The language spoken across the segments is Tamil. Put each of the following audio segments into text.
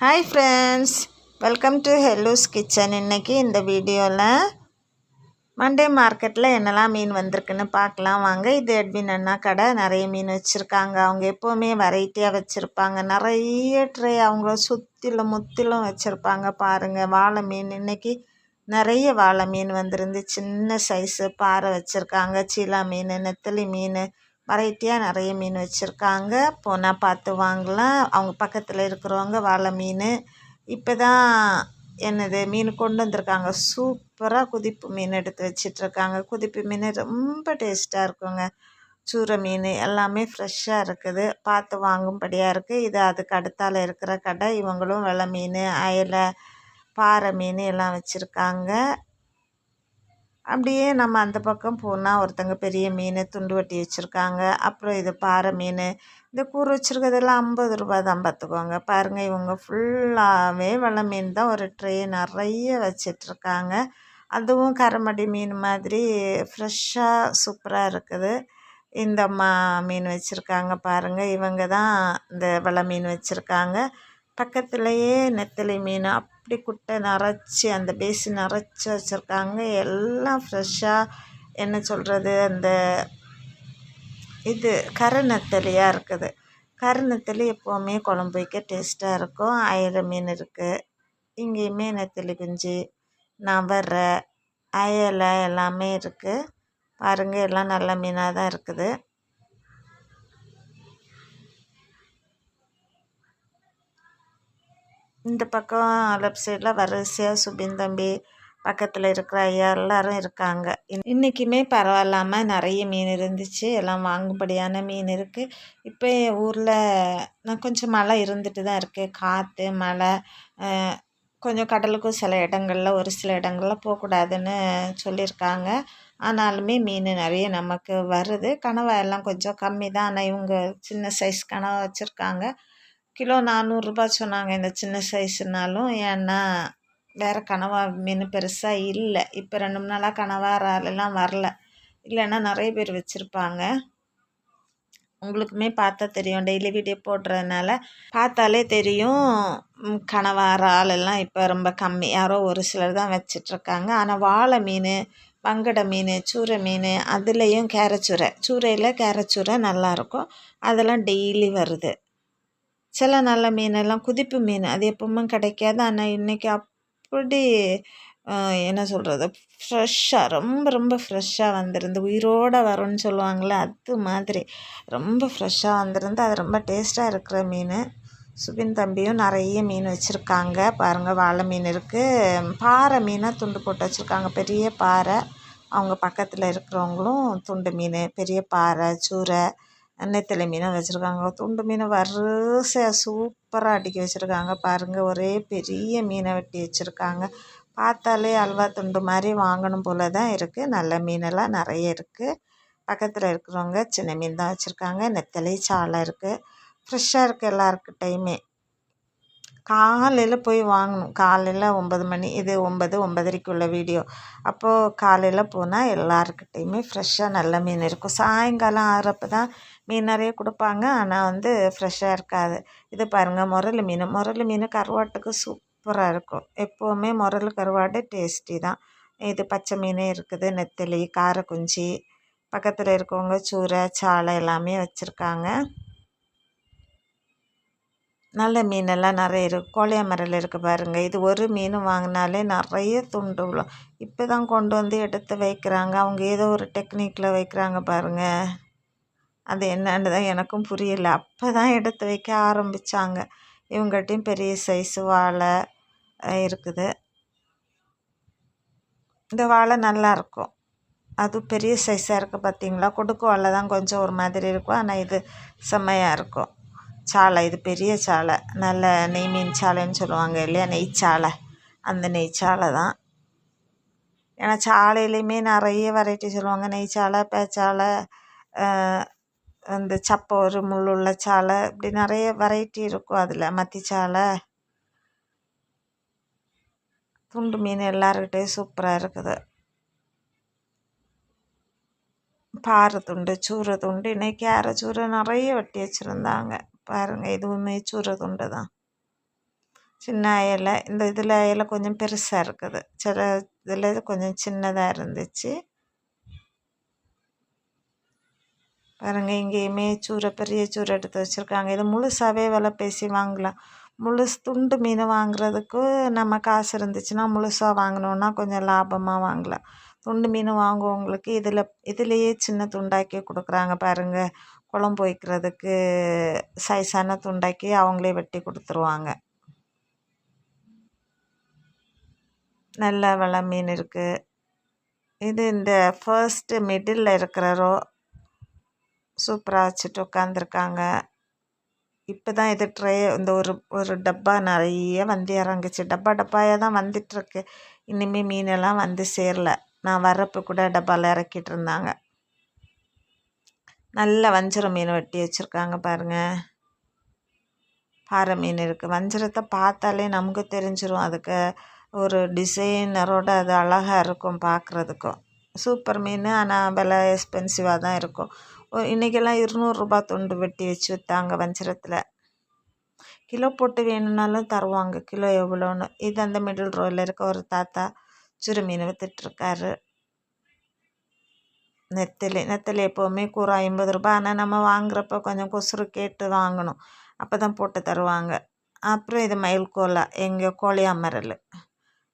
Hi friends welcome to Hellu's kitchen இன்றைக்கி இந்த வீடியோவில் மண்டே மார்க்கெட்டில் என்னெல்லாம் மீன் வந்திருக்குன்னு பார்க்கலாம். வாங்க இது எட்வின் அண்ணா கடை. நிறைய மீன் வச்சுருக்காங்க. அவங்க எப்போவுமே வெரைட்டியாக வச்சுருப்பாங்க. நிறைய ட்ரே அவங்க சுற்றிலும் முத்திலும் வச்சுருப்பாங்க. பாருங்கள் வாழை மீன். இன்றைக்கி நிறைய வாழை மீன் வந்துருந்து சின்ன சைஸு பாறை வச்சுருக்காங்க. சீலா மீன் நெத்தலி மீன் வெரைட்டியாக நிறைய மீன் வச்சுருக்காங்க. போனால் பார்த்து வாங்கலாம். அவங்க பக்கத்தில் இருக்கிறவங்க வாழை மீன். இப்போ தான் என்னது மீன் கொண்டு வந்திருக்காங்க. சூப்பராக குதிப்பு மீன் எடுத்து வச்சிட்ருக்காங்க. குதிப்பு மீன் ரொம்ப டேஸ்ட்டாக இருக்குங்க. சூரை மீன் எல்லாமே ஃப்ரெஷ்ஷாக இருக்குது. பார்த்து வாங்கும்படியாக இருக்குது இது அதுக்கு அடுத்தால் இருக்கிற கடை. இவங்களும் வெலை மீன் அயலை பாறை மீன் எல்லாம் வச்சுருக்காங்க. அப்படியே நம்ம அந்த பக்கம் போனால் ஒருத்தங்க பெரிய மீன் துண்டு வட்டி வச்சுருக்காங்க. அப்புறம் இது பாறை மீன். இந்த கூறு வச்சுருக்கிறதெல்லாம் ஐம்பது ரூபா தான் பார்த்துக்கோங்க. பாருங்கள் இவங்க ஃபுல்லாகவே வெள்ளை மீன் தான் ஒரு ட்ரே நிறைய வச்சிட்ருக்காங்க. அதுவும் கரமடி மீன் மாதிரி ஃப்ரெஷ்ஷாக சூப்பராக இருக்குது. இந்த மா மீன் வச்சுருக்காங்க பாருங்கள் இவங்க தான் இந்த வெள்ளை மீன் வச்சுருக்காங்க. பக்கத்துலேயே நெத்தலி மீன் அப்படி குட்டை நிறச்சி அந்த பேசி நிறச்சி வச்சுருக்காங்க. எல்லாம் ஃப்ரெஷ்ஷாக என்ன சொல்கிறது அந்த இது கரு நெத்தலியாக இருக்குது. கரை நெத்தலி எப்போவுமே குழம்பு வைக்க டேஸ்ட்டாக இருக்கும். அயிரை மீன் இருக்குது இங்கேயுமே நெத்தலி குஞ்சு நவரை அயலை எல்லாமே இருக்குது பாருங்கள் எல்லாம் நல்ல மீனாக தான் இருக்குது. இந்த பக்கம் லெஃப்ட் சைடில் வரிசையாக சுபின் தம்பி பக்கத்தில் இருக்கிற ஐயா எல்லோரும் இருக்காங்க. இன்றைக்குமே பரவாயில்லாமல் நிறைய மீன் இருந்துச்சு. எல்லாம் வாங்கும்படியான மீன் இருக்குது இப்போ என் ஊரில் நான் கொஞ்சம் மழை இருந்துட்டு தான் இருக்குது காற்று மழை கொஞ்சம் கடலுக்கும் சில இடங்களில் ஒரு சில இடங்களில் போகக்கூடாதுன்னு சொல்லியிருக்காங்க. ஆனாலுமே மீன் நிறைய நமக்கு வருது. கனவா எல்லாம் கொஞ்சம் கம்மி தான். ஆனால் இவங்க சின்ன சைஸ் கனவா வச்சுருக்காங்க. கிலோ நானூறுரூபா சொன்னாங்க. இந்த சின்ன சைஸுனாலும் ஏன்னா வேறு கனவா மீன் பெருசாக இல்லை. இப்போ ரெண்டு மூணு நாளாக கனவா இறாலெல்லாம் வரல. இல்லைன்னா நிறைய பேர் வச்சுருப்பாங்க. உங்களுக்குமே பார்த்தா தெரியும். டெய்லி வீடியோ போடுறதுனால பார்த்தாலே தெரியும். கனவா ஆளெல்லாம் இப்போ ரொம்ப கம்மி. யாரோ ஒரு சிலர் தான் வச்சிட்ருக்காங்க. ஆனால் வாழை மீன் பங்கடை மீன் சூரை மீன் அதுலேயும் கேரச்சூரை. சூரையில் கேரச்சூரை நல்லாயிருக்கும் அதெல்லாம் டெய்லி வருது. சில நல்ல மீனெல்லாம் குதிப்பு மீன். அது எப்பவுமே கிடைக்காது. ஆனால் இன்றைக்கி அப்படி என்ன சொல்கிறது ஃப்ரெஷ்ஷாக ரொம்ப ரொம்ப ஃப்ரெஷ்ஷாக வந்திருந்து உயிரோடு வரும்னு சொல்லுவாங்கள்ல அது மாதிரி. ரொம்ப ஃப்ரெஷ்ஷாக வந்திருந்து அது ரொம்ப டேஸ்ட்டாக இருக்கிற மீன். சுபின் தம்பியும் நிறைய மீன் வச்சுருக்காங்க. பாருங்கள் வாழை மீன் இருக்குது பாறை மீனாக துண்டு போட்டு வச்சுருக்காங்க. பெரிய பாறை. அவங்க பக்கத்தில் இருக்கிறவங்களும் துண்டு மீன் பெரிய பாறை சூரை நெத்தலி மீனும் வச்சுருக்காங்க. துண்டு மீன் வரிசையாக சூப்பராக அடுக்கி வச்சுருக்காங்க. பாருங்கள் ஒரே பெரிய மீனை வெட்டி வச்சுருக்காங்க. பார்த்தாலே அல்வா துண்டு மாதிரி வாங்கணும் போல தான் இருக்குது நல்ல மீனெல்லாம் நிறைய இருக்குது பக்கத்தில் இருக்கிறவங்க சின்ன மீன் தான் வச்சுருக்காங்க. நெத்தலி சாலை இருக்குது ஃப்ரெஷ்ஷாக இருக்குது எல்லாருக்கிட்டையுமே காலையில் போய் வாங்கணும். காலையில் ஒம்பது மணி இது ஒம்பது ஒம்பதரைக்குள்ள வீடியோ. அப்போது காலையில் போனால் எல்லாருக்கிட்டேயுமே ஃப்ரெஷ்ஷாக நல்ல மீன் இருக்கும். சாயங்காலம் ஆகிறப்ப தான் மீன் நிறைய கொடுப்பாங்க. ஆனால் வந்து ஃப்ரெஷ்ஷாக இருக்காது. இது பாருங்கள் முரல் மீன். முரல் மீன் கருவாட்டுக்கு சூப்பராக இருக்கும். எப்போவுமே முரல் கருவாடு டேஸ்டி தான். இது பச்சை மீன் இருக்குது. நெத்தலி காரக்குஞ்சி பக்கத்தில் இருக்கவங்க சூரை சாலை எல்லாமே வச்சுருக்காங்க. நல்ல மீனெல்லாம் நிறைய இருக்குது கோழியாமரையில் இருக்குது பாருங்கள் இது ஒரு மீன் வாங்கினாலே நிறைய துண்டு விழும். இப்போ தான் கொண்டு வந்து எடுத்து வைக்கிறாங்க. அவங்க ஏதோ ஒரு டெக்னிக்கில் வைக்கிறாங்க பாருங்கள் அது என்னென்னு தான் எனக்கும் புரியலை. அப்போ தான் எடுத்து வைக்க ஆரம்பித்தாங்க இவங்கள்ட்டையும் பெரிய சைஸு வாழை இருக்குது. இந்த வாழை நல்லாயிருக்கும் அது பெரிய சைஸாக இருக்குது பார்த்தீங்களா கொடுக்கு வாழை தான் கொஞ்சம் ஒரு மாதிரி இருக்கும். ஆனால் இது செம்மையாக இருக்கும். சாலை இது பெரிய சாலை. நல்ல நெய் மீன் சாலைன்னு சொல்லுவாங்க இல்லையா? நெய் சாலை. அந்த நெய் சாலை தான். ஏன்னா சாலையிலையுமே நிறைய வெரைட்டி சொல்லுவாங்க. நெய் சாலை பேச்சாலை இந்த சப்போரு முள்ளுள்ள சாலை இப்படி நிறைய வெரைட்டி இருக்கும் அதில். மத்தி சாலை. துண்டு மீன் எல்லாருக்கிட்டேயும் சூப்பராக இருக்குது. பாறை துண்டு சூரை துண்டு. இன்றைக்கி கேரை சூரை நிறைய வெட்டி வச்சுருந்தாங்க. பாருங்கள் இதுவுமே சூரை துண்டு தான். சின்ன அயலை இந்த இதில் அயலை கொஞ்சம் பெருசாக இருக்குது. சில இதில் கொஞ்சம் சின்னதாக இருந்துச்சு. பாருங்க இங்கேயுமே சூரை பெரிய சூரை எடுத்து வச்சுருக்காங்க. இது முழுசாகவே விலை பேசி வாங்கலாம். முழுசு துண்டு மீன் வாங்குறதுக்கு நம்ம காசு இருந்துச்சுன்னா முழுசாக வாங்கினோன்னா கொஞ்சம் லாபமாக வாங்கலாம். துண்டு மீன் வாங்குவவங்களுக்கு இதில் இதுலேயே சின்ன துண்டாக்கி கொடுக்குறாங்க பாருங்கள் குழம்பு வைக்கிறதுக்கு சைஸான துண்டாக்கி அவங்களே வெட்டி கொடுத்துருவாங்க. நல்ல விலை மீன் இருக்குது இது இந்த ஃபர்ஸ்ட்டு மிடில் இருக்கிற ரோ சூப்பராக வச்சுட்டு உட்காந்துருக்காங்க இப்போ தான் இது ட்ரே இந்த ஒரு ஒரு டப்பா நிறைய வந்து இறங்குச்சு. டப்பா டப்பாயாக தான் வந்துட்டுருக்கு. இனிமேல் மீனெல்லாம் வந்து சேரல. நான் வர்றப்போ கூட டப்பாவில் இறக்கிட்டு இருந்தாங்க. நல்ல வஞ்சரம் மீன் வெட்டி வச்சுருக்காங்க பாருங்கள் பாறை மீன் இருக்குது வஞ்சரத்தை பார்த்தாலே நமக்கு தெரிஞ்சிடும் அதுக்கு ஒரு டிசைனரோட அது அழகாக இருக்கும் பார்க்குறதுக்கும். சூப்பர் மீன் ஆனால் விலை எக்ஸ்பென்சிவாக தான் இருக்கும். இன்றைக்கெல்லாம் இருநூறுபா துண்டு வெட்டி வச்சு விற்றாங்க வஞ்சரத்தில். கிலோ போட்டு வேணும்னாலும் தருவாங்க. கிலோ எவ்வளோன்னு. இது அந்த மிடில் ரோவில் இருக்க ஒரு தாத்தா சுரு மீன் விற்றுட்ருக்காரு நெத்தலி நெத்தலி எப்போவுமே கூற ஐம்பது ரூபா. ஆனால் நம்ம வாங்குறப்ப கொஞ்சம் கொசுறு கேட்டு வாங்கணும். அப்போ தான் போட்டு தருவாங்க. அப்புறம் இது மயில் கோலா. எங்கள் அமரல்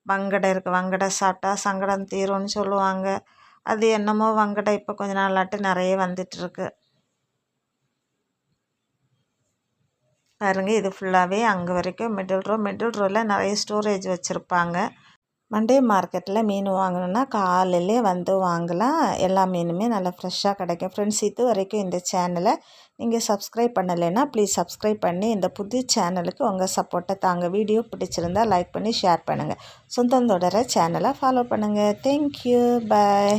வங்கடை இருக்குது வங்கடை சாப்பிட்டா சங்கடம் தீரும்னு சொல்லுவாங்க. அது என்னமோ வங்கடை இப்போ கொஞ்ச நாளாட்டு நிறைய வந்துட்டுருக்கு பாருங்கள் இது ஃபுல்லாகவே அங்கே வரைக்கும் மிடில் ரோ மிடில் ரோவில் நிறைய ஸ்டோரேஜ் வச்சுருப்பாங்க. மண்டே மார்க்கெட்டில் மீன் வாங்கணுன்னா காலையிலே வந்து வாங்கலாம். எல்லா மீனுமே நல்லா ஃப்ரெஷ்ஷாக கிடைக்கும். ஃப்ரெண்ட்ஸ் இது வரைக்கும் இந்த சேனலை நீங்கள் சப்ஸ்கிரைப் பண்ணலைன்னா ப்ளீஸ் சப்ஸ்கிரைப் பண்ணி இந்த புது சேனலுக்கு உங்கள் சப்போர்ட்டை தாங்க. வீடியோ பிடிச்சிருந்தால் லைக் பண்ணி ஷேர் பண்ணுங்கள் சொந்தம் தொடர சேனலை ஃபாலோ பண்ணுங்கள் தேங்க்யூ பாய்